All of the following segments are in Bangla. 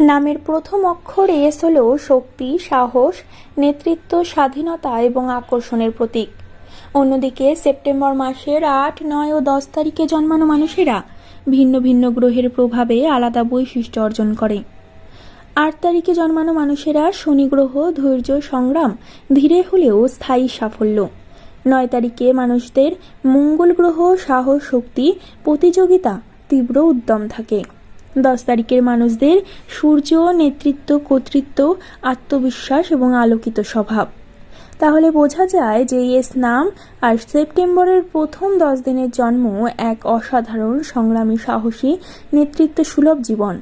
নামের প্রথম অক্ষর এস হল শক্তি, সাহস, নেতৃত্ব, স্বাধীনতা এবং আকর্ষণের প্রতীক। অন্যদিকে সেপ্টেম্বর মাসের আট, নয় ও দশ তারিখে জন্মানো মানুষেরা ভিন্ন ভিন্ন গ্রহের প্রভাবে আলাদা বৈশিষ্ট্য অর্জন করে। আট তারিখে জন্মানো মানুষেরা শনি গ্রহ, ধৈর্য, সংগ্রাম, ধীরে হলেও স্থায়ী সাফল্য। নয় তারিখে মানুষদের মঙ্গল গ্রহ, সাহস, শক্তি, প্রতিযোগিতা, তীব্র উদ্যম থাকে। দশ তারিখের মানুষদের সূর্য, নেতৃত্ব, কর্তৃত্ব, আত্মবিশ্বাস এবং আলোকিত স্বভাব। তাহলে বোঝা যায় যে এস নাম আর সেপ্টেম্বরের প্রথম দশ দিনের জন্ম এক অসাধারণ, সংগ্রামী, সাহসী নেতৃত্ব সুলভ জীবন।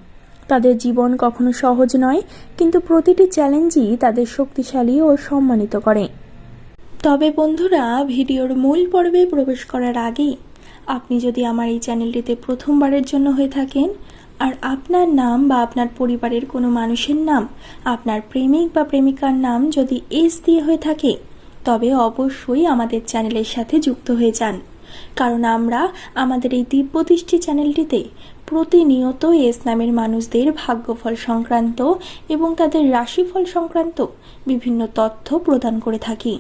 তাদের জীবন কখনো সহজ নয়, কিন্তু প্রতিটি চ্যালেঞ্জই তাদের শক্তিশালী ও সম্মানিত করে। তবে বন্ধুরা, ভিডিওর মূল পর্বে প্রবেশ করার আগে আপনি যদি আমার এই চ্যানেলটিতে প্রথমবারের জন্য হয়ে থাকেন আর আপনার নাম বা আপনার পরিবারের কোনো মানুষের নাম, আপনার প্রেমিক বা প্রেমিকার নাম যদি এস দিয়ে হয়ে থাকে, তবে অবশ্যই আমাদের চ্যানেলের সাথে যুক্ত হয়ে যান। কারণ আমরা আমাদের এই দিব্যদৃষ্টি চ্যানেলটিতে প্রতিনিয়ত এস নামের মানুষদের ভাগ্যফল সংক্রান্ত এবং তাদের রাশিফল সংক্রান্ত বিভিন্ন তথ্য প্রদান করে থাকি।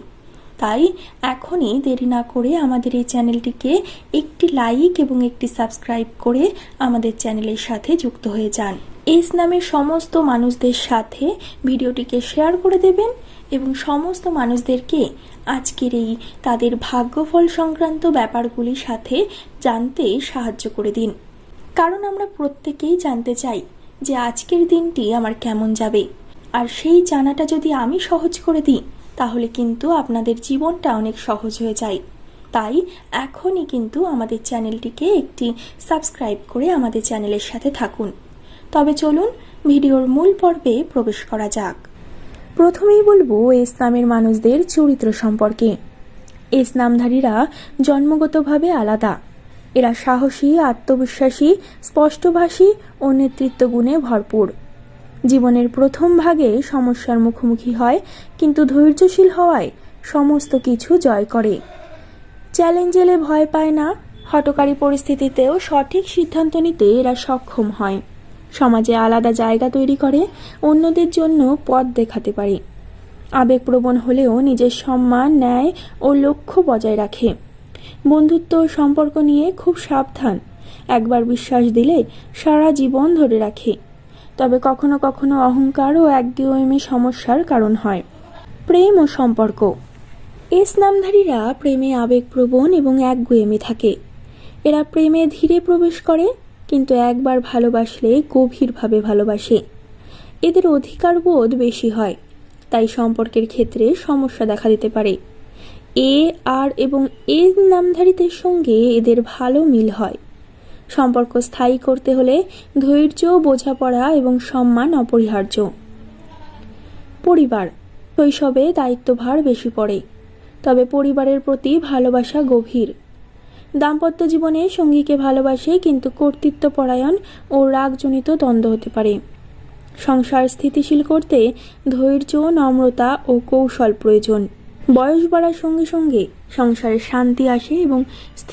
তাই এখনই দেরি না করে আমাদের এই চ্যানেলটিকে একটি লাইক এবং একটি সাবস্ক্রাইব করে আমাদের চ্যানেলের সাথে যুক্ত হয়ে যান। এস নামের সমস্ত মানুষদের সাথে ভিডিওটিকে শেয়ার করে দেবেন এবং সমস্ত মানুষদেরকে আজকের এই তাদের ভাগ্যফল সংক্রান্ত ব্যাপারগুলির সাথে জানতে সাহায্য করে দিন। কারণ আমরা প্রত্যেকেই জানতে চাই যে আজকের দিনটি আমার কেমন যাবে। আর সেই জানাটা যদি আমি সহজ করে দিই তাহলে কিন্তু আপনাদের জীবনটা অনেক সহজ হয়ে যায়। তাই এখনই কিন্তু আমাদের চ্যানেলটিকে একটি সাবস্ক্রাইব করে আমাদের চ্যানেলের সাথে থাকুন। তবে চলুন, ভিডিওর মূল পর্বে প্রবেশ করা যাক। প্রথমেই বলব ইসলামের মানুষদের চরিত্র সম্পর্কে। এস নামধারীরা জন্মগতভাবে আলাদা। এরা সাহসী, আত্মবিশ্বাসী, স্পষ্টভাষী ও নেতৃত্ব গুণে ভরপুর। জীবনের প্রথম ভাগে সমস্যার মুখোমুখি হয়, কিন্তু ধৈর্যশীল হওয়ায় সমস্ত কিছু জয় করে। চ্যালেঞ্জ এলে ভয় পায় না, হটকারী পরিস্থিতিতেও সঠিক সিদ্ধান্ত নিতে এরা সক্ষম হয়। সমাজে আলাদা জায়গা তৈরি করে, অন্যদের জন্য পথ দেখাতে পারে। আবেগপ্রবণ হলেও নিজের সম্মান, ন্যায় ও লক্ষ্য বজায় রাখে। বন্ধুত্ব সম্পর্ক নিয়ে খুব সাবধান। একবার বিশ্বাস দিলে সারা জীবন ধরে রাখে। তবে কখনো কখনো অহংকার ও একগুঁয়েমি সমস্যার কারণ হয়। প্রেম ও সম্পর্ক। এস নামধারীরা প্রেমে আবেগপ্রবণ এবং একগুঁয়েমি থাকে। এরা প্রেমে ধীরে প্রবেশ করে, কিন্তু একবার ভালোবাসলে গভীরভাবে ভালোবাসে। এদের অধিকার বোধ বেশি হয়, তাই সম্পর্কের ক্ষেত্রে সমস্যা দেখা দিতে পারে। এ, আর এবং এ নামধারীদের সঙ্গে এদের ভালো মিল হয়। সম্পর্ক স্থায়ী করতে হলে ধৈর্য, বোঝাপড়া এবং সম্মান অপরিহার্য। পরিবার। শৈশবে দায়িত্বভার বেশি পড়ে, তবে পরিবারের প্রতি ভালোবাসা গভীর। দাম্পত্য জীবনে সঙ্গীকে ভালোবাসে কিন্তু কর্তৃত্বপরায়ণ ও রাগজনিত দ্বন্দ্ব হতে পারে। সংসার স্থিতিশীল করতে ধৈর্য, নম্রতা ও কৌশল প্রয়োজন। বয়স বাড়ার সঙ্গে সঙ্গে সংসারে শান্তি আসে এবং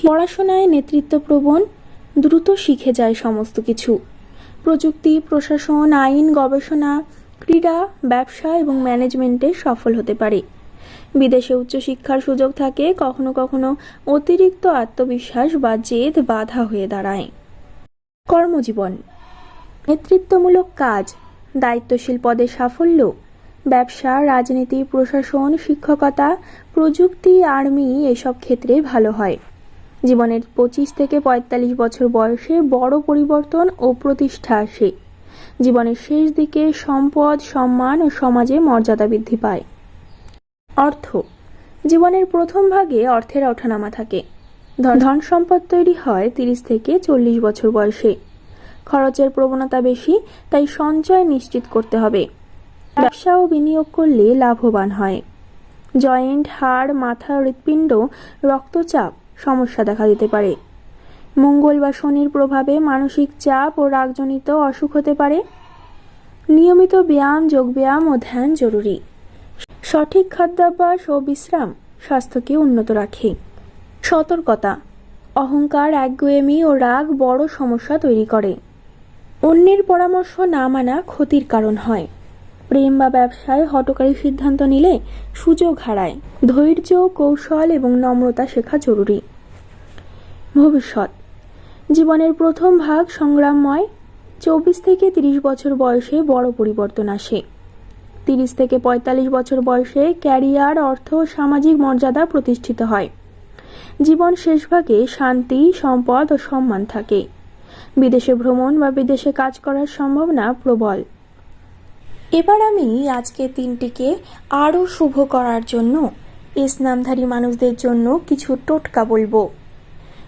পড়াশোনায় নেতৃত্বপ্রবণ দ্রুত শিখে যায় সমস্ত কিছু। প্রযুক্তি, প্রশাসন, আইন, গবেষণা, ক্রীড়া, ব্যবসা এবং ম্যানেজমেন্টে সফল হতে পারে। বিদেশে উচ্চশিক্ষার সুযোগ থাকে, কখনো কখনো অতিরিক্ত আত্মবিশ্বাস বা জেদ বাধা হয়ে দাঁড়ায়। কর্মজীবন। নেতৃত্বমূলক কাজ। দায়িত্বশীল পদে সাফল্য। ব্যবসা, রাজনীতি, প্রশাসন, শিক্ষকতা, প্রযুক্তি, আর্মি এসব ক্ষেত্রে ভালো হয়। জীবনের পঁচিশ থেকে পঁয়তাল্লিশ বছর বয়সে বড় পরিবর্তন ও প্রতিষ্ঠা আসে। জীবনের শেষ দিকে সম্পদ, সম্মান ও সমাজে মর্যাদা বৃদ্ধি পায়। অর্থ। জীবনের প্রথম ভাগে অর্থের ওঠানামা থাকে। ধন সম্পদ তৈরি হয় তিরিশ থেকে চল্লিশ বছর বয়সে। খরচের প্রবণতা বেশি, তাই সঞ্চয় নিশ্চিত করতে হবে। ব্যবসা ও বিনিয়োগ করলে লাভবান হয়। জয়েন্ট, হাড়, মাথা, হৃৎপিণ্ড, রক্তচাপ সমস্যা দেখা দিতে পারে। মঙ্গল বা শনির প্রভাবে মানসিক চাপ ও রাগজনিত অসুখ হতে পারে। নিয়মিত ব্যায়াম, যোগব্যায়াম ও ধ্যান জরুরি। সঠিক খাদ্যাভ্যাস ও বিশ্রাম স্বাস্থ্যকে উন্নত রাখে। সতর্কতা। অহংকার, একগুয়েমি ও রাগ বড় সমস্যা তৈরি করে। অন্যের পরামর্শ না মানা ক্ষতির কারণ হয়। প্রেম বা ব্যবসায় হটকারী সিদ্ধান্ত নিলে সুযোগ হারায়। ধৈর্য, কৌশল এবং নম্রতা শেখা জরুরি। ভবিষ্যৎ। জীবনের প্রথম ভাগ সংগ্রামময়। চব্বিশ থেকে তিরিশ বছর বয়সে বড় পরিবর্তন আসে। তিরিশ থেকে পঁয়তাল্লিশ বছর বয়সে ক্যারিয়ার, অর্থ, সামাজিক মর্যাদা প্রতিষ্ঠিত হয়। জীবন শেষ ভাগে শান্তি, সম্পদ ও সম্মান থাকে। বিদেশে ভ্রমণ বা বিদেশে কাজ করার সম্ভাবনা প্রবল। এবার আমি আজকে তিনটিকে আরও শুভ করার জন্য ইসলামধারী মানুষদের জন্য কিছু টোটকা বলব।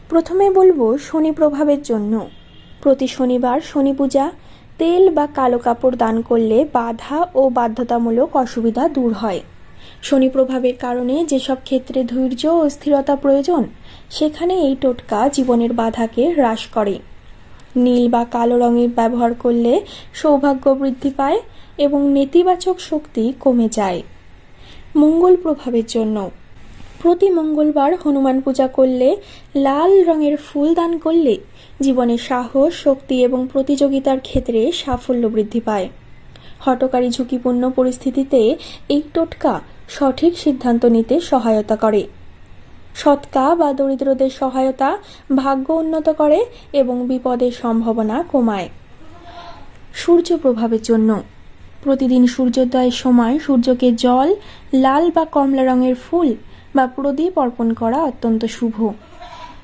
প্রথমে বলব শনি প্রভাবের জন্য। প্রতি শনিবার শনি পূজা, তেল বা কালো কাপড় দান করলে বাধা ও বাধ্যতামূলক অসুবিধা দূর হয়। শনি প্রভাবের কারণে যেসব ক্ষেত্রে ধৈর্য ও স্থিরতা প্রয়োজন, সেখানে এই টোটকা জীবনের বাধাকে হ্রাস করে। নীল বা কালো রঙের ব্যবহার করলে সৌভাগ্য বৃদ্ধি পায় এবং নেতিবাচক শক্তি কমে যায়। মঙ্গল প্রভাবের জন্য। প্রতি মঙ্গলবার হনুমান পূজা করলে, লাল রঙের ফুল দান করলে জীবনে সাহস, শক্তি এবং প্রতিযোগিতার ক্ষেত্রে সাফল্য বৃদ্ধি পায়। হটকারী ঝুঁকিপূর্ণ পরিস্থিতিতে এই টোটকা সঠিক সিদ্ধান্ত নিতে সহায়তা করে। সৎকা বা দরিদ্রদের সহায়তা ভাগ্য উন্নত করে এবং বিপদের সম্ভাবনা কমায়। সূর্য প্রভাবের জন্য। প্রতিদিন সূর্যোদয়ের সময় সূর্যকে জল, লাল বা কমলা রঙের ফুল বা প্রদীপ অর্পণ করা অত্যন্ত শুভ।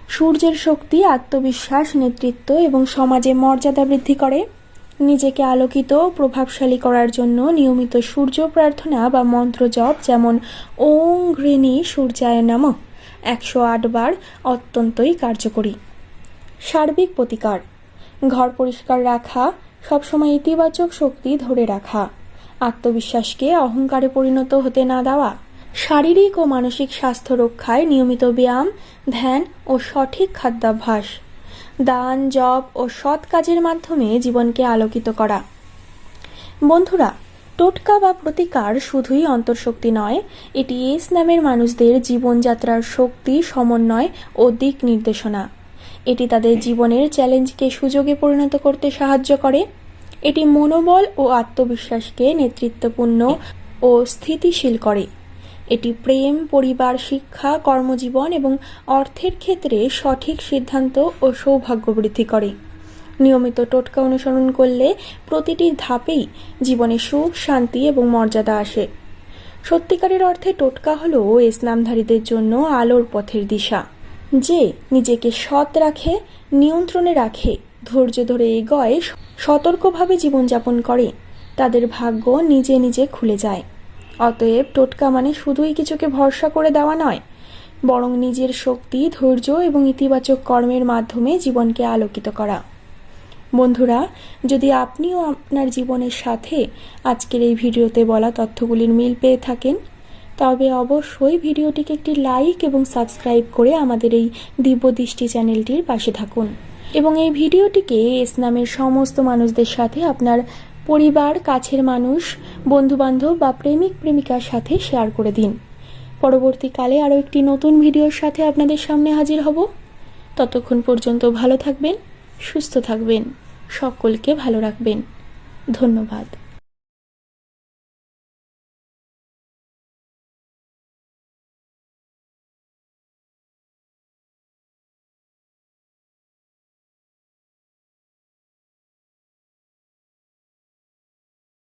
সূর্যের শক্তি, আত্মবিশ্বাস, নেতৃত্ব এবং সমাজে মর্যাদা বৃদ্ধি করে। নিজেকে আলোকিত, প্রভাবশালী করার জন্য নিয়মিত সূর্য প্রার্থনা বা মন্ত্র জপ যেমন ওং ঘৃণী সূর্যায় নম একশো বার অত্যন্তই কার্যকরী। সার্বিক প্রতিকার, ঘর পরিষ্কার রাখা সবসময় ইতিবাচক শক্তি ধরে রাখা। আত্মবিশ্বাসকে অহংকারে পরিণত হতে না দেওয়া। শারীরিক ও মানসিক স্বাস্থ্য রক্ষায় নিয়মিত ব্যায়াম, ধ্যান ও সঠিক খাদ্যাভ্যাস। দান, জপ ও সৎ কাজের মাধ্যমে জীবনকে আলোকিত করা। বন্ধুরা, টোটকা বা প্রতিকার শুধুই অন্তর্শক্তি নয়, এটি এস নামের মানুষদের জীবনযাত্রার শক্তি, সমন্বয় ও দিক নির্দেশনা। এটি তাদের জীবনের চ্যালেঞ্জকে সুযোগে পরিণত করতে সাহায্য করে। এটি মনোবল ও আত্মবিশ্বাসকে নেতৃত্বপূর্ণ ও স্থিতিশীল করে। এটি প্রেম, পরিবার, শিক্ষা, কর্মজীবন এবং অর্থের ক্ষেত্রে সঠিক সিদ্ধান্ত ও সৌভাগ্য বৃদ্ধি করে। নিয়মিত টোটকা অনুসরণ করলে প্রতিটি ধাপেই জীবনে সুখ, শান্তি এবং মর্যাদা আসে। সত্যিকারের অর্থে টোটকা হলো ইসলামধারীদের জন্য আলোর পথের দিশা। যে নিজেকে সৎ রাখে, নিয়ন্ত্রণে রাখে, ধৈর্য ধরে এগোয়, সতর্কভাবে জীবনযাপন করে। তাদের ভাগ্য নিজে নিজে খুলে যায়। অতএব টোটকা মানে শুধুই কিছুকে ভরসা করে দেওয়া নয়, বরং নিজের শক্তি, ধৈর্য এবং ইতিবাচক কর্মের মাধ্যমে জীবনকে আলোকিত করা। বন্ধুরা, যদি আপনিও আপনার জীবনের সাথে আজকের এই ভিডিওতে বলা তথ্যগুলির মিল পেয়ে থাকেন তবে অবশ্যই ভিডিওটিকে একটি লাইক এবং সাবস্ক্রাইব করে আমাদের এই দিব্যদৃষ্টি চ্যানেলটির পাশে থাকুন। এবং এই ভিডিওটিকে ইসলামের সমস্ত মানুষদের সাথে আপনার পরিবার, কাছের মানুষ, বন্ধুবান্ধব বা প্রেমিক, প্রেমিকার সাথে শেয়ার করে দিন। পরবর্তীকালে আরও একটি নতুন ভিডিওর সাথে আপনাদের সামনে হাজির হব। ততক্ষণ পর্যন্ত ভালো থাকবেন, সুস্থ থাকবেন, সকলকে ভালো রাখবেন। ধন্যবাদ।